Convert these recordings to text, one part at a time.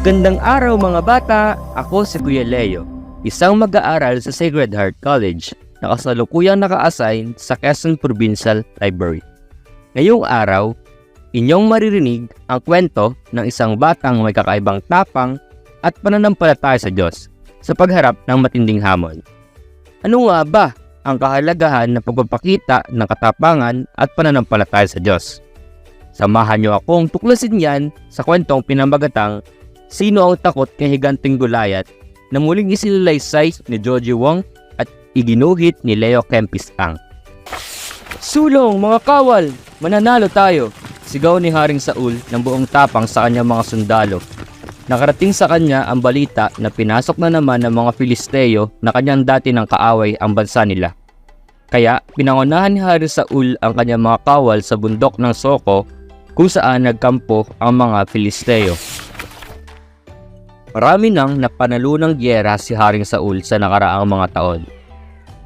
Gandang araw mga bata! Ako si Kuya Leo, isang mag-aaral sa Sacred Heart College na kasalukuyang naka-assign sa Quezon Provincial Library. Ngayong araw, inyong maririnig ang kwento ng isang batang may kakaibang tapang at pananampalataya sa Diyos sa pagharap ng matinding hamon. Ano nga ba ang kahalagahan ng pagpapakita ng katapangan at pananampalataya sa Diyos? Samahan niyo akong tuklasin yan sa kwentong pinamagatang Sino ang takot kay Higanting Gulayat na muling isinalaysay ni Joji Wong at iginuhit ni Leo Kempis Ang. Sulong mga kawal! Mananalo tayo! Sigaw ni Haring Saul ng buong tapang sa kanyang mga sundalo. Nakarating sa kanya ang balita na pinasok na naman ng mga Filisteo na kanyang dati ng kaaway ang bansa nila. Kaya pinangunahan ni Haring Saul ang kanyang mga kawal sa bundok ng Soko kung saan nagkampo ang mga Filisteo. Marami nang napanalo ng gyera si Haring Saul sa nakaraang mga taon.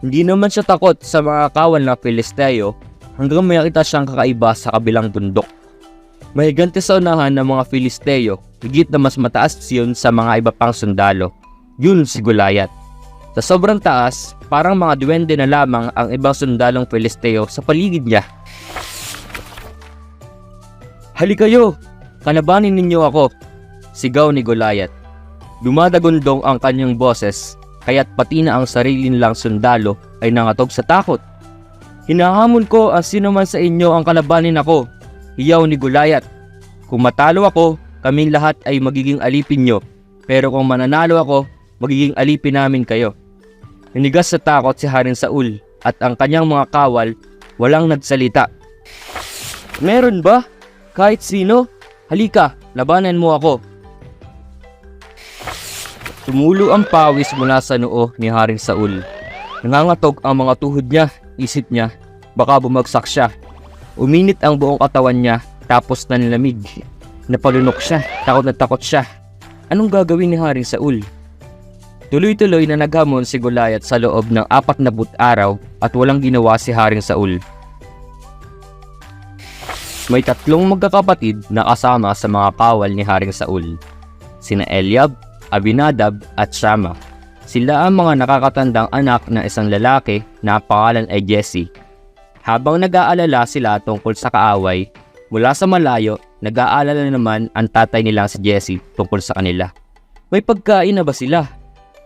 Hindi naman siya takot sa mga kawal na Filisteo hanggang may nakita siyang kakaiba sa kabilang bundok. May ganti sa unahan ng mga Filisteo, higit na mas mataas siyon sa mga iba pang sundalo. Yun si Gulayat. Sa sobrang taas, parang mga duwende na lamang ang ibang sundalong Filisteo sa paligid niya. Hali kayo! Kalabanin ninyo ako! Sigaw ni Gulayat. Dumadagundong ang kanyang boses, kaya't pati na ang sarili nilang sundalo ay nangatog sa takot. Hinahamon ko ang sino man sa inyo ang kalabanin ako, hiyaw ni Gulayat. Kung matalo ako, kaming lahat ay magiging alipin nyo, pero kung mananalo ako, magiging alipin namin kayo. Hinigas sa takot si Haring Saul at ang kanyang mga kawal walang nagsalita. Meron ba? Kahit sino? Halika, labanan mo ako. Tumulo ang pawis mula sa noo ni Haring Saul. Nangangatog ang mga tuhod niya, isip niya, baka bumagsak siya. Uminit ang buong katawan niya, tapos nanlamig. Napalunok siya, takot na takot siya. Anong gagawin ni Haring Saul? Tuloy-tuloy na naghamon si Gulayat sa loob ng apat na but araw at walang ginawa si Haring Saul. May tatlong magkakapatid na kasama sa mga kawal ni Haring Saul. Sina Eliab, Abinadab at Shama. Sila ang mga nakakatandang anak ng isang lalaki na ang pangalan ay Jesse. Habang nag-aalala sila tungkol sa kaaway, mula sa malayo, nag-aalala naman ang tatay nilang si Jesse tungkol sa kanila. May pagkain na ba sila?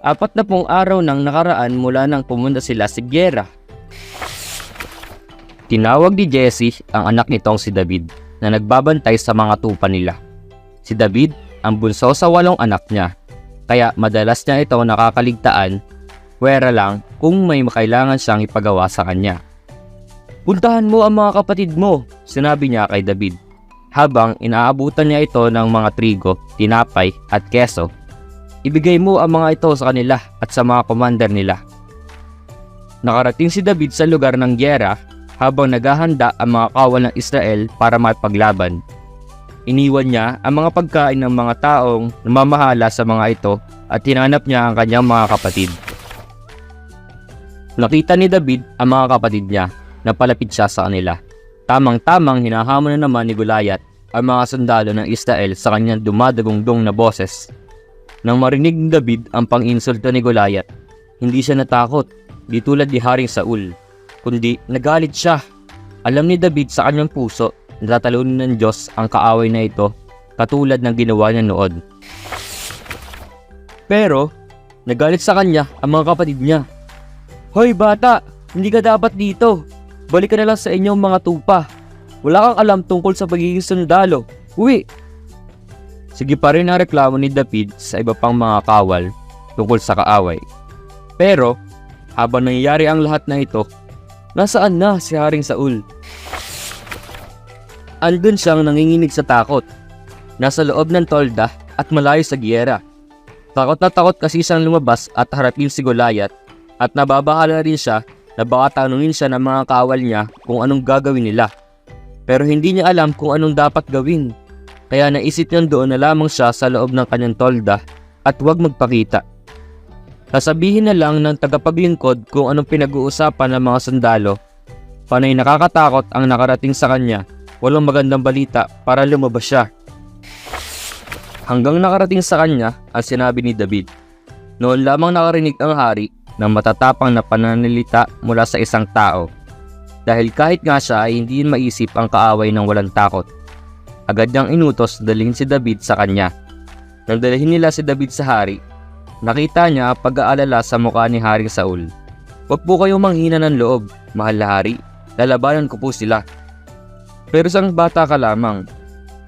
Apat na pong araw nang nakaraan mula nang pumunta sila sa Gera. Tinawag ni Jesse ang anak nitong si David na nagbabantay sa mga tupa nila. Si David ang bunso sa walong anak niya, kaya madalas niya ito nakakaligtaan, wera lang kung may makailangan siyang ipagawa sa kanya. Puntahan mo ang mga kapatid mo, sinabi niya kay David, habang inaabutan niya ito ng mga trigo, tinapay at keso. Ibigay mo ang mga ito sa kanila at sa mga commander nila. Nakarating si David sa lugar ng gyera habang naghahanda ang mga kawal ng Israel para makipaglaban. Iniwan niya ang mga pagkain ng mga taong namamahala sa mga ito at tinanap niya ang kanyang mga kapatid. Nakita ni David ang mga kapatid niya na palapit siya sa kanila. Tamang-tamang hinahamon na naman ni Gulayat ang mga sundalo ng Israel sa kanyang dumadagungdong na boses. Nang marinig ni David ang pang-insulto ni Gulayat, hindi siya natakot, di tulad ni Haring Saul, kundi nagalit siya. Alam ni David sa kanyang puso na tatalunin ng Diyos ang kaaway na ito katulad ng ginawa niya noon. Pero, nagalit sa kanya ang mga kapatid niya. Hoy bata, hindi ka dapat dito. Balik ka na lang sa inyong mga tupa. Wala kang alam tungkol sa pagiging sundalo. Uwi! Sige pa rin ang reklamo ni David sa iba pang mga kawal tungkol sa kaaway. Pero, habang nangyayari ang lahat na ito, nasaan na si Haring Saul? Andun siyang nanginginig sa takot. Nasa loob ng tolda at malayo sa giyera. Takot na takot kasi siyang lumabas at harapin si Goliath at nababahala rin siya na baka tanungin siya ng mga kawal niya kung anong gagawin nila. Pero hindi niya alam kung anong dapat gawin. Kaya naisip niya doon na lamang siya sa loob ng kanyang tolda at huwag magpakita. Sasabihin na lang ng tagapaglingkod kung anong pinag-uusapan ng mga sundalo. Panay nakakatakot ang nakarating sa kanya walang magandang balita para lumabas siya. Hanggang nakarating sa kanya ang sinabi ni David. Noon lamang nakarinig ang hari ng matatapang na pananalita mula sa isang tao. Dahil kahit nga siya ay hindi maisip ang kaaway ng walang takot. Agad niyang inutos dalhin si David sa kanya. Nang dalhin nila si David sa hari, nakita niya pag-aalala sa mukha ni Haring Saul. Huwag po kayong manghina ng loob, mahal na hari. Lalabanan ko po sila. Pero sang bata ka lamang,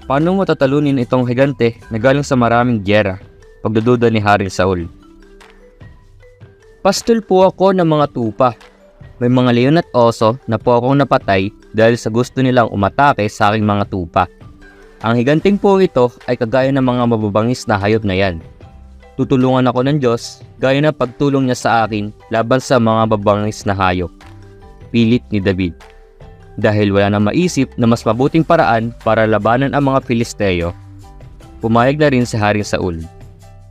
paano mo tatalunin itong higante na galing sa maraming gyera? Pagdududa ni Haring Saul. Pastol po ako ng mga tupa. May mga leon at oso na po akong napatay dahil sa gusto nilang umatake sa aking mga tupa. Ang higanting po ito ay kagaya ng mga mababangis na hayop na yan. Tutulungan ako ng Diyos gaya ng pagtulong niya sa akin laban sa mga babangis na hayop. Pilit ni David. Dahil wala na maisip na mas mabuting paraan para labanan ang mga Filisteo, pumayag na rin si Haring Saul.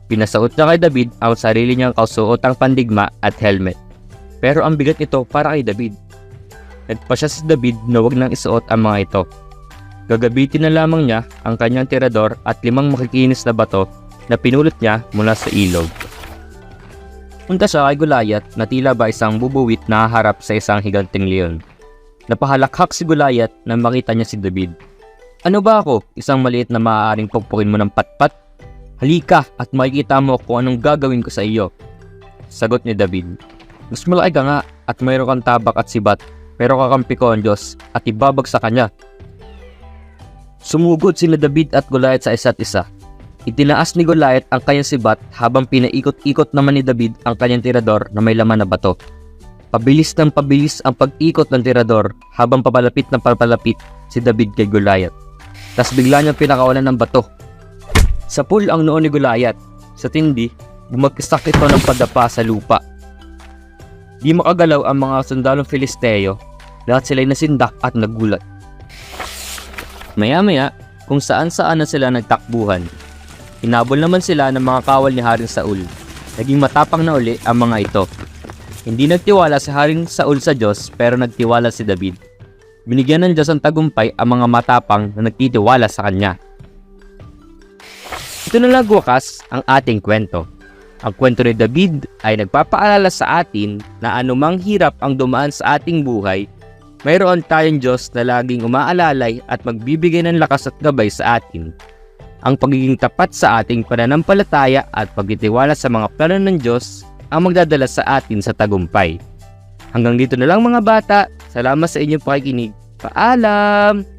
Pinasuot na kay David ang sarili niyang kasuotang pandigma at helmet. Pero ang bigat nito para kay David. Nagpa siya si David na huwag nang isuot ang mga ito. Gagabitin na lamang niya ang kanyang tirador at limang makikinis na bato na pinulot niya mula sa ilog. Punta siya kay Gulayat na tila ba isang bubuwit na harap sa isang higanting leon. Napahalakhak si Gulayat nang makita niya si David. Ano ba ako? Isang maliit na maaaring pukpukin mo ng patpat? Halika at makikita mo kung anong gagawin ko sa iyo. Sagot ni David. Mas malaki ka nga at mayroon kang tabak at sibat pero kakampi ko ang Diyos at ibabag sa Kanya. Sumugod sila David at Goliath sa isa't isa. Itinaas ni Goliath ang kanyang sibat habang pinaikot-ikot naman ni David ang kanyang tirador na may laman na bato. Pabilis ng pabilis ang pag-ikot ng tirador habang papalapit ng papalapit si David kay Goliath. Tas bigla niyang pinakawalan ng bato. Sa pool ang noo ni Goliath. Sa tindi, bumagsak ito ng padapa sa lupa. Di makagalaw ang mga sundalong Filisteo. Lahat sila'y nasindak at nagulat. Maya-maya, kung saan-saan na sila nagtakbuhan. Hinabol naman sila ng mga kawal ni Haring Saul. Naging matapang na uli ang mga ito. Hindi nagtiwala si Haring Saul sa Diyos pero nagtiwala si David. Binigyan ng Diyos ang tagumpay ang mga matapang na nagtitiwala sa kanya. Ito na lang wakas ang ating kwento. Ang kwento ni David ay nagpapaalala sa atin na anumang hirap ang dumaan sa ating buhay, mayroon tayong Diyos na laging umaalalay at magbibigay ng lakas at gabay sa atin. Ang pagiging tapat sa ating pananampalataya at pagtitiwala sa mga plano ng Diyos ang magdadala sa atin sa tagumpay. Hanggang dito na lang mga bata. Salamat sa inyong pakikinig. Paalam!